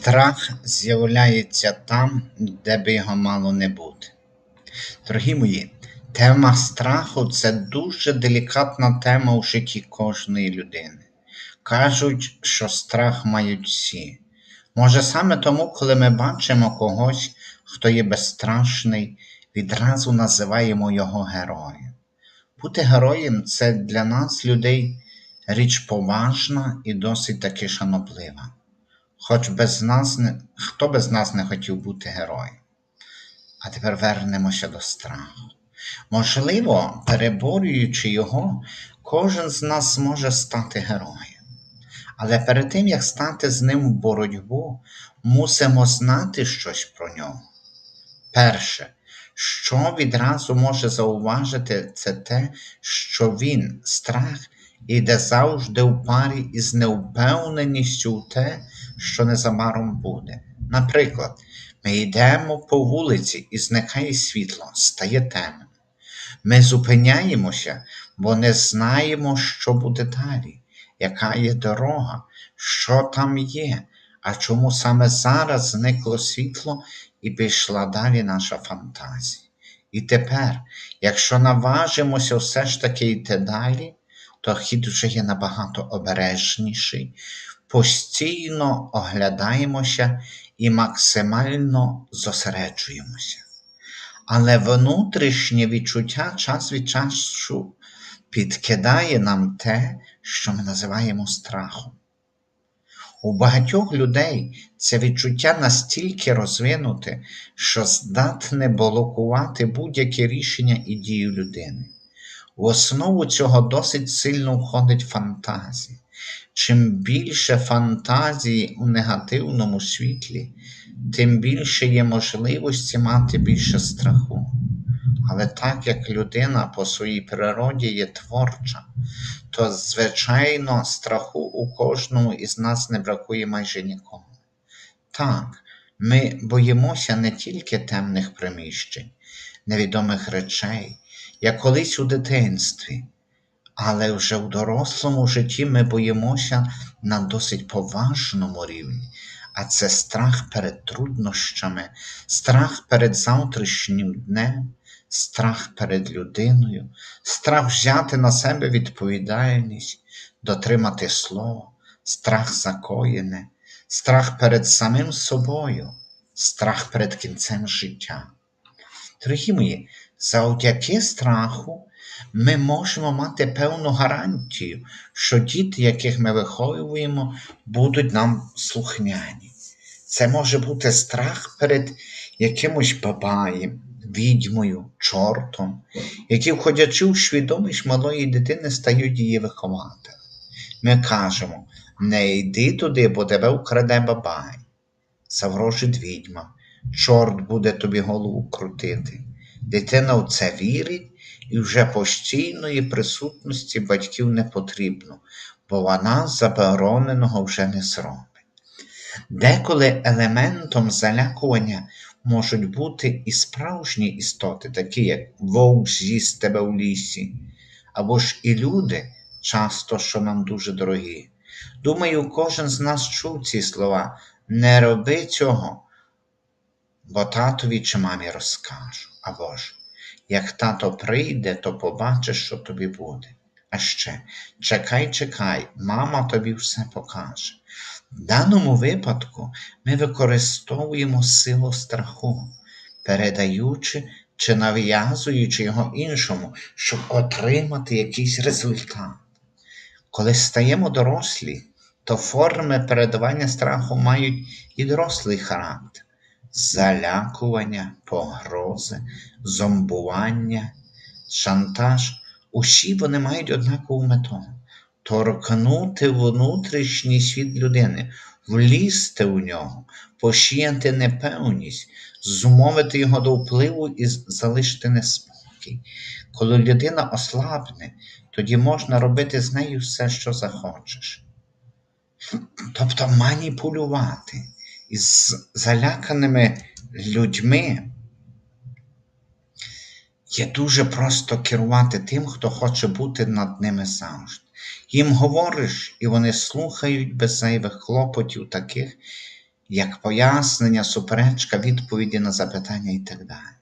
Страх з'являється там, де би його мало не бути. Дорогі мої, тема страху це дуже делікатна тема у житті кожної людини. Кажуть, що страх мають всі. Може, саме тому, коли ми бачимо когось, хто є безстрашний, відразу називаємо його героєм. Бути героєм це для нас, людей, річ поважна і досить таки шаноблива. Хоч без нас не, хто без нас не хотів бути героєм. А тепер вернемося до страху. Можливо, переборюючи його, кожен з нас зможе стати героєм. Але перед тим, як стати з ним в боротьбу, мусимо знати щось про нього. Перше, що відразу може зауважити, це те, що він, страх, іде завжди в парі із невпевненістю в те, що незабаром буде. Наприклад, ми йдемо по вулиці і зникає світло, стає темно. Ми зупиняємося, бо не знаємо, що буде далі, яка є дорога, що там є, а чому саме зараз зникло світло і пішла далі наша фантазія. І тепер, якщо наважимося все ж таки йти далі, то хід вже є набагато обережніший, постійно оглядаємося і максимально зосереджуємося. Але внутрішнє відчуття час від часу підкидає нам те, що ми називаємо страхом. У багатьох людей це відчуття настільки розвинуте, що здатне блокувати будь-яке рішення і дію людини. В основу цього досить сильно входить фантазія. Чим більше фантазії у негативному світлі, тим більше є можливості мати більше страху. Але так як людина по своїй природі є творча, то, звичайно, страху у кожному із нас не бракує майже нікому. Так, ми боїмося не тільки темних приміщень, невідомих речей, як колись у дитинстві, але вже в дорослому житті ми боїмося на досить поважному рівні. А це страх перед труднощами, страх перед завтрашнім днем, страх перед людиною, страх взяти на себе відповідальність, дотримати слово, страх закоєне, страх перед самим собою, страх перед кінцем життя. Дорогі мої, завдяки страху ми можемо мати певну гарантію, що діти, яких ми виховуємо, будуть нам слухняні. Це може бути страх перед якимось бабаєм, відьмою, чортом, які, входячи у свідомість малої дитини, стають її вихователем. Ми кажемо: не йди туди, бо тебе вкраде бабай, заврожить відьма, чорт буде тобі голову крутити. Дитина в це вірить і вже постійної присутності батьків не потрібно, бо вона забороненого вже не зробить. Деколи елементом залякування можуть бути і справжні істоти, такі як вовк з'їсть тебе в лісі, або ж і люди, часто що нам дуже дорогі. Думаю, кожен з нас чув ці слова. Не роби цього, бо татові чи мамі розкажу. Або ж, як тато прийде, то побачиш, що тобі буде. А ще чекай, чекай, мама тобі все покаже. В даному випадку ми використовуємо силу страху, передаючи чи нав'язуючи його іншому, щоб отримати якийсь результат. Коли стаємо дорослі, то форми передавання страху мають і дорослий характер залякування, погрози, зомбування, шантаж. Усі вони мають однакову мету торкнути внутрішній світ людини, влізти в нього, посіяти непевність, зумовити його до впливу і залишити неспокій. Коли людина ослабне, тоді можна робити з нею все, що захочеш. Тобто маніпулювати із заляканими людьми є дуже просто керувати тим, хто хоче бути над ними завжди. Їм говориш, і вони слухають без зайвих клопотів таких, як пояснення, суперечка, відповіді на запитання і так далі.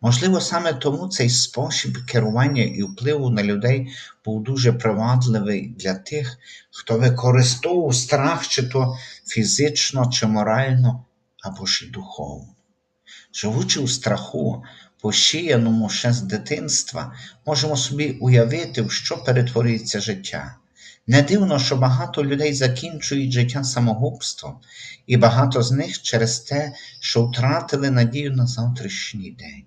Можливо, саме тому цей спосіб керування і впливу на людей був дуже привабливий для тих, хто використовував страх чи то фізично, чи морально, або ж духовно. Живучи у страху, посіяному ще з дитинства, можемо собі уявити, в що перетворюється життя. Не дивно, що багато людей закінчують життя самогубством, і багато з них через те, що втратили надію на завтрашній день,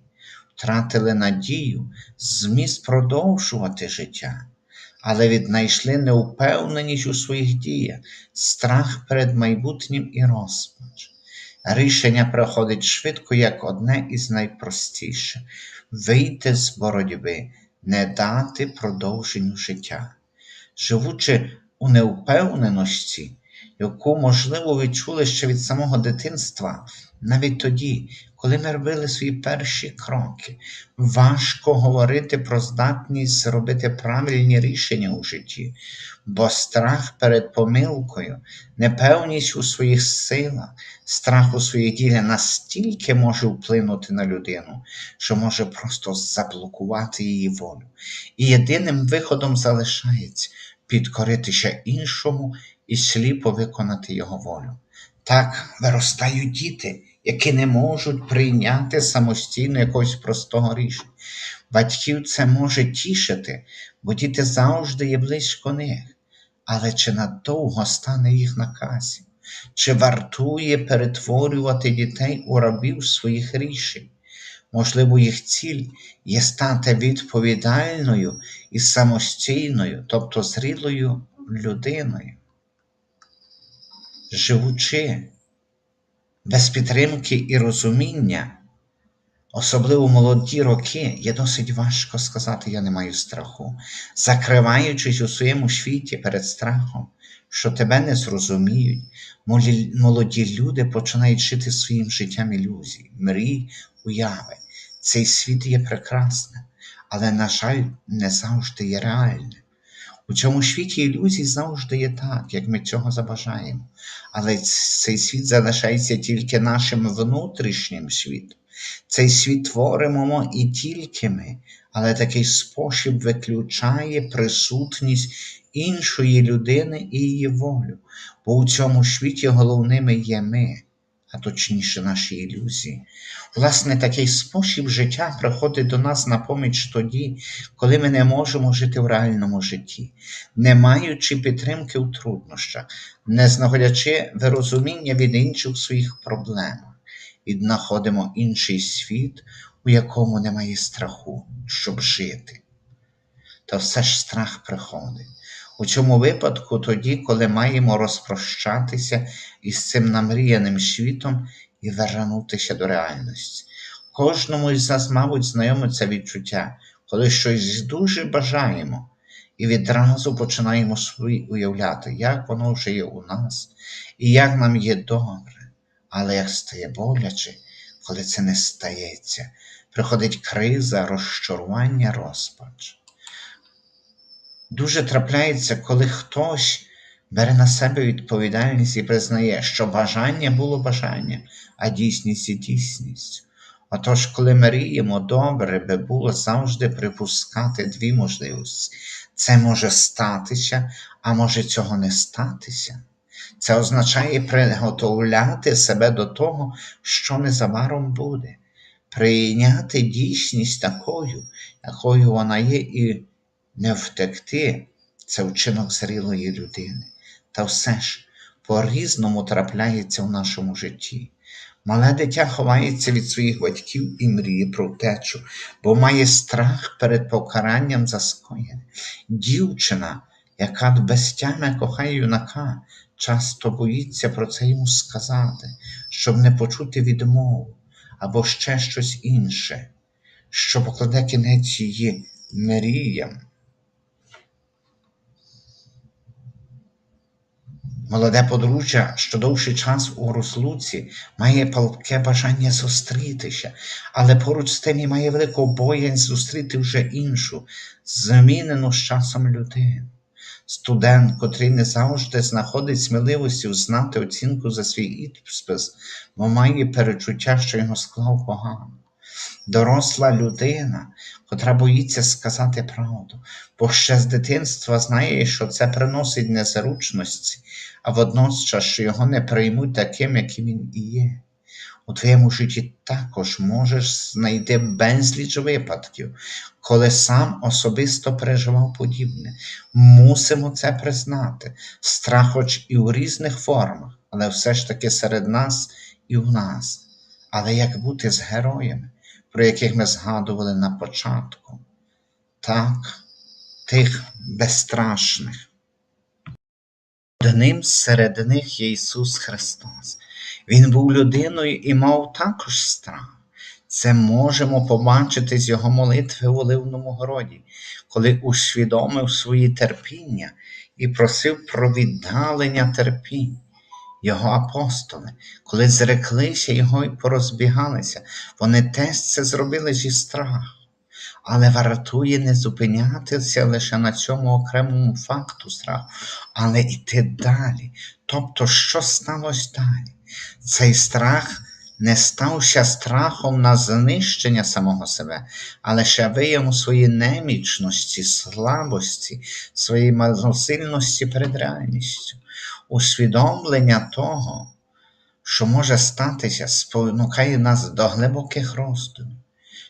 втратили надію, зміст продовжувати життя, але віднайшли неупевненість у своїх діях, страх перед майбутнім і розпач. Рішення приходить швидко як одне із найпростіших вийти з боротьби, не дати продовженню життя. Живучи у неупевненості, яку, можливо, відчули ще від самого дитинства, навіть тоді, коли ми робили свої перші кроки, важко говорити про здатність зробити правильні рішення у житті, бо страх перед помилкою, непевність у своїх силах, страх у своїх ділях настільки може вплинути на людину, що може просто заблокувати її волю. І єдиним виходом залишається підкоритися іншому і сліпо виконати його волю. Так виростають діти, які не можуть прийняти самостійно якогось простого рішення. Батьків це може тішити, бо діти завжди є близько них. Але чи надовго стане їх наказів? Чи вартує перетворювати дітей у рабів своїх рішень? Можливо, їх ціль є стати відповідальною і самостійною, тобто зрілою людиною. Живучи без підтримки і розуміння, особливо молоді роки, є досить важко сказати, я не маю страху, закриваючись у своєму світі перед страхом, що тебе не зрозуміють, молоді люди починають жити своїм життям ілюзій, мрій, уяви. Цей світ є прекрасним, але, на жаль, не завжди є реальним. У цьому світі ілюзій завжди є так, як ми цього забажаємо. Але цей світ залишається тільки нашим внутрішнім світом. Цей світ творимо і тільки ми, але такий спосіб виключає присутність іншої людини і її волю, бо у цьому світі головними є ми а точніше наші ілюзії. Власне, такий спосіб життя приходить до нас на поміч тоді, коли ми не можемо жити в реальному житті, не маючи підтримки у труднощах, не знаходячи вирозуміння від інших своїх проблемах, віднаходимо інший світ, у якому немає страху, щоб жити. Та все ж страх приходить. У цьому випадку тоді, коли маємо розпрощатися із цим намріяним світом і вернутися до реальності. Кожному із нас, мабуть, знайоме це відчуття, коли щось дуже бажаємо, і відразу починаємо собі уявляти, як воно вже є у нас, і як нам є добре, але як стає боляче, коли це не стається, приходить криза, розчарування, розпач. Дуже трапляється, коли хтось бере на себе відповідальність і признає, що бажання було бажанням, а дійсність і дійсність. Отож, коли мріємо, добре би було завжди припускати дві можливості. Це може статися, а може цього не статися. Це означає приготовляти себе до того, що незабаром буде, прийняти дійсність такою, якою вона є, і не втекти це вчинок зрілої людини. Та все ж по-різному трапляється в нашому житті. Мале дитя ховається від своїх батьків і мріє про втечу, бо має страх перед покаранням за скоєне. Дівчина, яка без тями кохає юнака, часто боїться про це йому сказати, щоб не почути відмову або ще щось інше, що покладе кінець її мріям. Молоде подружжя, що довший час у розлуці, має палке бажання зустрітися, але поруч з тим і має велику боязнь зустріти вже іншу, змінену з часом людину. студент, котрий не завжди знаходить сміливості узнати оцінку за свій іспис, бо має перечуття, що його склав погано. Доросла людина, котра боїться сказати правду, бо ще з дитинства знає, що це приносить незручності, а водночас, що його не приймуть таким, яким він і є. У твоєму житті також можеш знайти безліч випадків, коли сам особисто переживав подібне. Мусимо це признати. Страх хоч і у різних формах, але все ж таки серед нас і у нас. Але як бути з героями, про яких ми згадували на початку? Так, тих безстрашних. Одним серед них є Ісус Христос. Він був людиною і мав також страх. Це можемо побачити з його молитви в Оливному городі, коли усвідомив свої терпіння і просив про віддалення терпінь. Його апостоли, коли зреклися його і порозбігалися, вони теж це зробили зі страху. Але вартує не зупинятися лише на цьому окремому факту страху, але йти далі. Тобто, що сталося далі? Цей страх не стався страхом на знищення самого себе, а лише виявом своєї немічності, слабості, своєї малосильності перед реальністю, усвідомлення того, що може статися, спонукає нас до глибоких роздумів.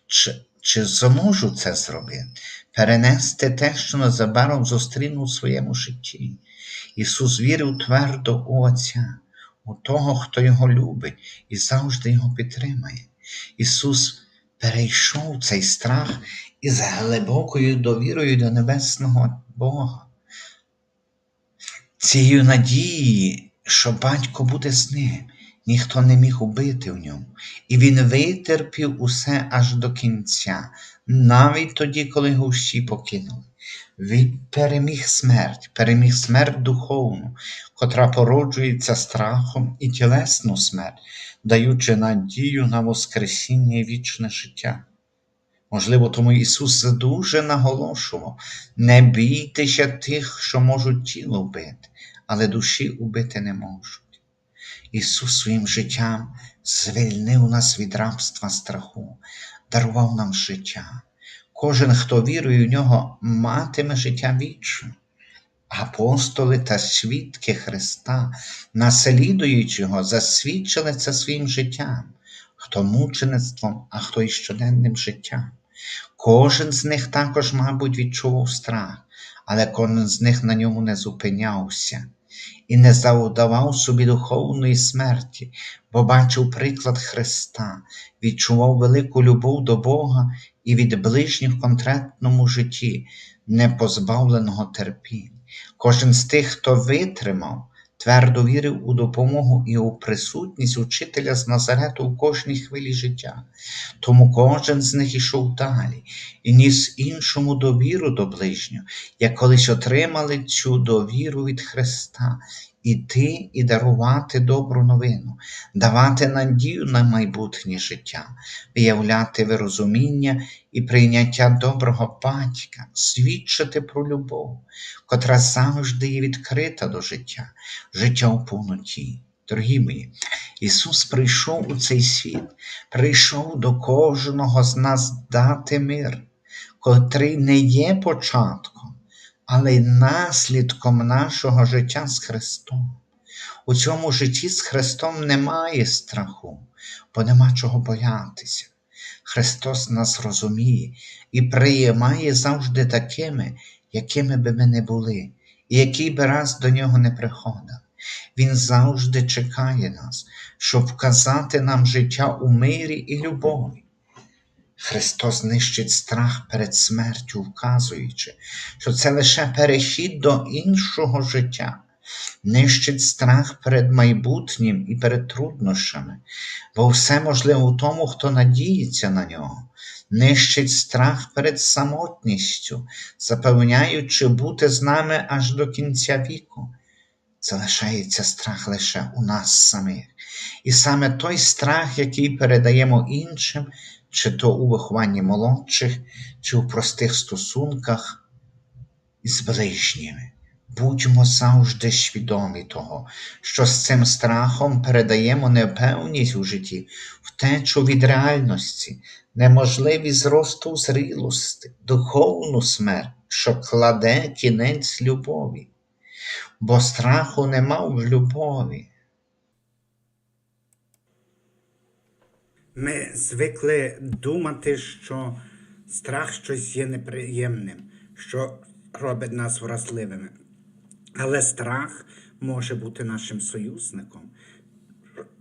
Чи, чи зможу це зробити? Перенести те, що незабаром зустріну у своєму житті. Ісус вірив твердо у Отця у того, хто його любить і завжди його підтримає. Ісус перейшов цей страх із глибокою довірою до небесного Бога. Цією надії, що батько буде з ним, ніхто не міг убити в ньому, і він витерпів усе аж до кінця, навіть тоді, коли його всі покинули. Він переміг смерть, переміг смерть духовну, котра породжується страхом і тілесну смерть, даючи надію на Воскресіння і вічне життя. Можливо, тому Ісус дуже наголошував: не бійтеся тих, що можуть тіло вбити, але душі убити не можуть. Ісус своїм життям звільнив нас від рабства страху, дарував нам життя. Кожен, хто вірує в нього, матиме життя вічне. Апостоли та свідки Христа, наслідуючи його, засвідчили це своїм життям, хто мучеництвом, а хто і щоденним життям. Кожен з них також, мабуть, відчував страх, але кожен з них на ньому не зупинявся і не завдавав собі духовної смерті, бо бачив приклад Христа, відчував велику любов до Бога і від ближніх в конкретному житті, не позбавленого терпінь. Кожен з тих, хто витримав, твердо вірив у допомогу і у присутність учителя з Назарету в кожній хвилі життя. Тому кожен з них ішов далі і ніс іншому довіру до ближнього, як колись отримали цю довіру від Христа. Іти і дарувати добру новину, давати надію на майбутнє життя, виявляти вирозуміння і прийняття доброго батька, свідчити про любов, котра завжди є відкрита до життя, життя у повноті. Дорогі мої, Ісус прийшов у цей світ, прийшов до кожного з нас дати мир, котрий не є початком, але й наслідком нашого життя з Христом. У цьому житті з Христом немає страху, бо нема чого боятися. Христос нас розуміє і приймає завжди такими, якими би ми не були, і який би раз до нього не приходив. Він завжди чекає нас, щоб вказати нам життя у мирі і любові. Христос нищить страх перед смертю, вказуючи, що це лише перехід до іншого життя, нищить страх перед майбутнім і перед труднощами, бо все можливо у тому, хто надіється на нього, нищить страх перед самотністю, запевняючи бути з нами аж до кінця віку. Залишається страх лише у нас самих. І саме той страх, який передаємо іншим, чи то у вихованні молодших, чи у простих стосунках із ближніми. Будьмо завжди свідомі того, що з цим страхом передаємо непевність у житті, втечу від реальності, неможливість зросту зрілості, духовну смерть, що кладе кінець любові. Бо страху нема в любові. Ми звикли думати, що страх щось є неприємним, що робить нас вразливими. Але страх може бути нашим союзником.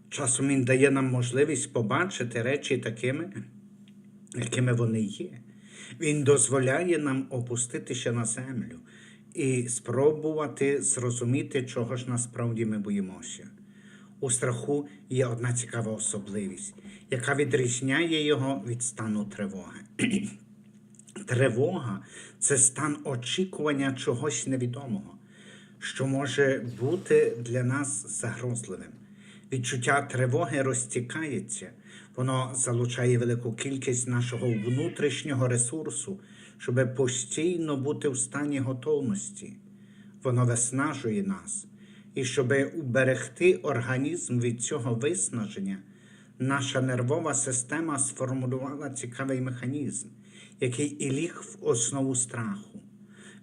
Часом він дає нам можливість побачити речі такими, якими вони є. Він дозволяє нам опуститися на землю і спробувати зрозуміти, чого ж насправді ми боїмося. У страху є одна цікава особливість, яка відрізняє його від стану тривоги. Тривога це стан очікування чогось невідомого, що може бути для нас загрозливим. Відчуття тривоги розтікається, воно залучає велику кількість нашого внутрішнього ресурсу, щоб постійно бути в стані готовності. Воно виснажує нас. І щоб уберегти організм від цього виснаження, наша нервова система сформулювала цікавий механізм, який і ліг в основу страху.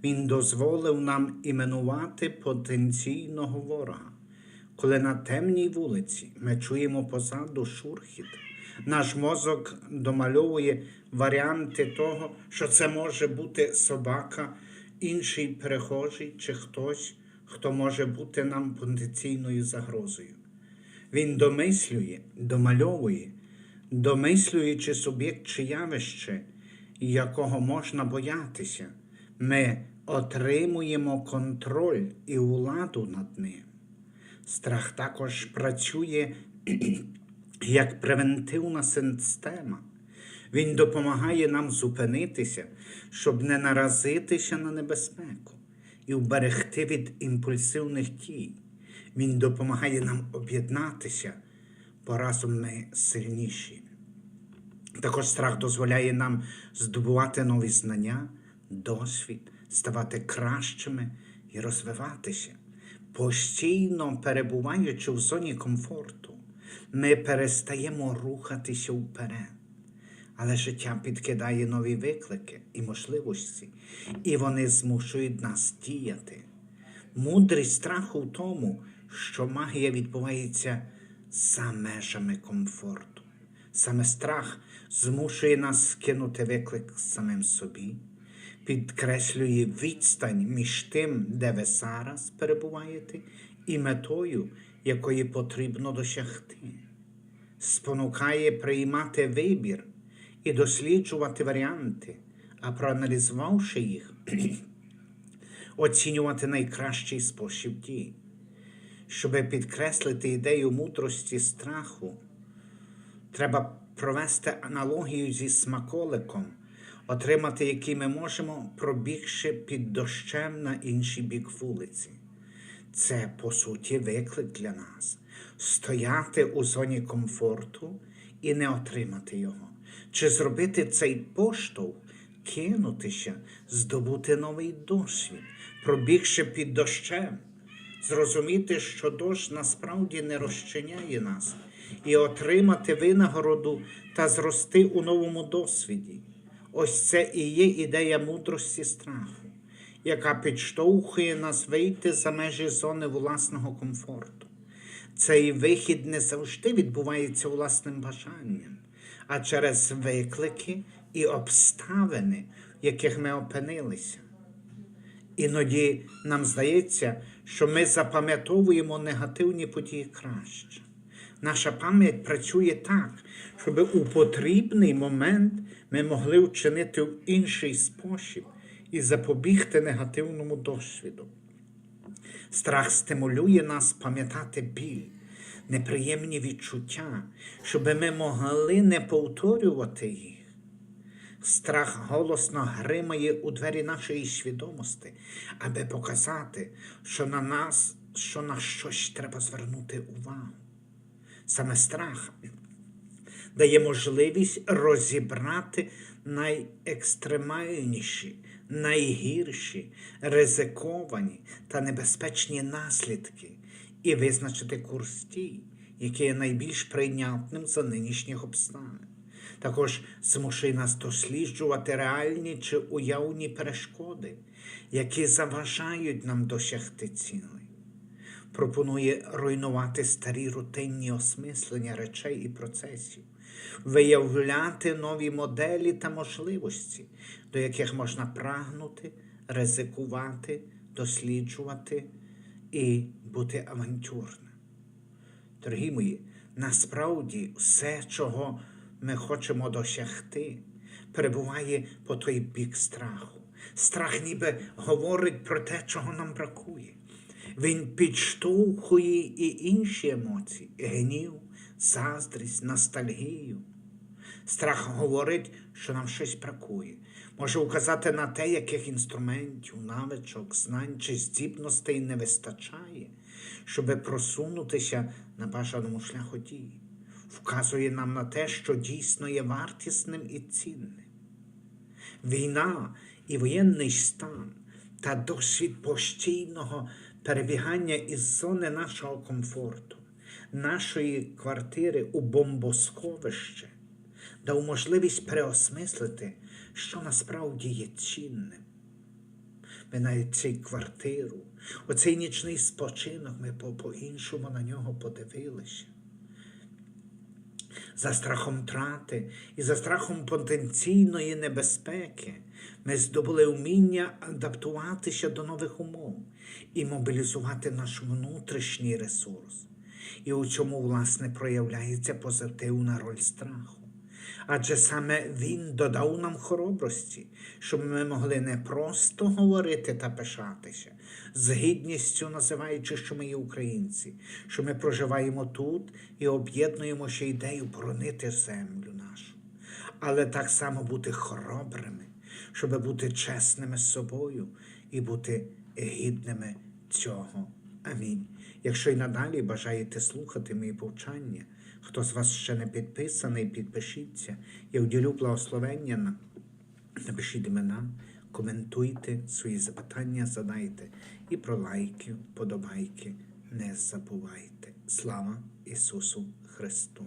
Він дозволив нам іменувати потенційного ворога. Коли на темній вулиці ми чуємо позаду шурхіт, наш мозок домальовує варіанти того, що це може бути собака, інший перехожий чи хтось, хто може бути нам потенційною загрозою. Він домислює, домальовує, домислюючи суб'єкт чи явище, якого можна боятися, ми отримуємо контроль і владу над ним. Страх також працює як превентивна система. Він допомагає нам зупинитися, щоб не наразитися на небезпеку і вберегти від імпульсивних дій. Він допомагає нам об'єднатися, бо разом ми сильніші. Також страх дозволяє нам здобувати нові знання, досвід, ставати кращими і розвиватися. Постійно перебуваючи в зоні комфорту, ми перестаємо рухатися вперед. Але життя підкидає нові виклики і можливості, і вони змушують нас діяти. Мудрість страху в тому, що магія відбувається за межами комфорту. Саме страх змушує нас скинути виклик самим собі, підкреслює відстань між тим, де ви зараз перебуваєте, і метою, якої потрібно досягти, спонукає приймати вибір і досліджувати варіанти, а проаналізувавши їх, оцінювати найкращий спосіб дії. Щоб підкреслити ідею мудрості страху, треба провести аналогію зі смаколиком, отримати який ми можемо, пробігши під дощем на інший бік вулиці. Це, по суті, виклик для нас стояти у зоні комфорту і не отримати його. Чи зробити цей поштовх, кинутися, здобути новий досвід, пробігши під дощем, зрозуміти, що дощ насправді не розчиняє нас, і отримати винагороду та зрости у новому досвіді. Ось це і є ідея мудрості страху, яка підштовхує нас вийти за межі зони власного комфорту. Цей вихід не завжди відбувається власним бажанням, а через виклики і обставини, в яких ми опинилися. Іноді нам здається, що ми запам'ятовуємо негативні події краще. Наша пам'ять працює так, щоб у потрібний момент ми могли вчинити в інший спосіб і запобігти негативному досвіду. Страх стимулює нас пам'ятати біль, неприємні відчуття, щоб ми могли не повторювати їх. Страх голосно гримає у двері нашої свідомості, аби показати, що на нас, що на щось треба звернути увагу. Саме страх дає можливість розібрати найекстремальніші, найгірші, ризиковані та небезпечні наслідки і визначити курс дій, який є найбільш прийнятним за нинішніх обставин. Також змушує нас досліджувати реальні чи уявні перешкоди, які заважають нам досягти цілей пропонує руйнувати старі рутинні осмислення речей і процесів, виявляти нові моделі та можливості, до яких можна прагнути, ризикувати, досліджувати і бути авантюрним. Дорогі мої, насправді все, чого ми хочемо досягти, перебуває по той бік страху. Страх ніби говорить про те, чого нам бракує. Він підштовхує і інші емоції гнів, заздрість, ностальгію. Страх говорить, що нам щось бракує. Може указати на те, яких інструментів, навичок, знань чи здібностей не вистачає, щоб просунутися на бажаному шляху дії. Вказує нам на те, що дійсно є вартісним і цінним. Війна і воєнний стан та досвід постійного перебігання із зони нашого комфорту, нашої квартири у бомбосховище дав можливість переосмислити, що насправді є цінним. Навіть цю квартиру, оцей нічний спочинок, ми по- по-іншому на нього подивилися за страхом трати і за страхом потенційної небезпеки ми здобули вміння адаптуватися до нових умов і мобілізувати наш внутрішній ресурс. І у цьому, власне, проявляється позитивна роль страху. Адже саме він додав нам хоробрості, щоб ми могли не просто говорити та пишатися, з гідністю називаючи, що ми є українці, що ми проживаємо тут і об'єднуємо ще ідею боронити землю нашу, але так само бути хоробрими, щоб бути чесними з собою і бути гідними цього. Амінь. Якщо й надалі бажаєте слухати мої повчання, хто з вас ще не підписаний, підпишіться. Я вділю благословення напишіть імена, коментуйте свої запитання, задайте і про лайки, подобайки не забувайте. Слава Ісусу Христу!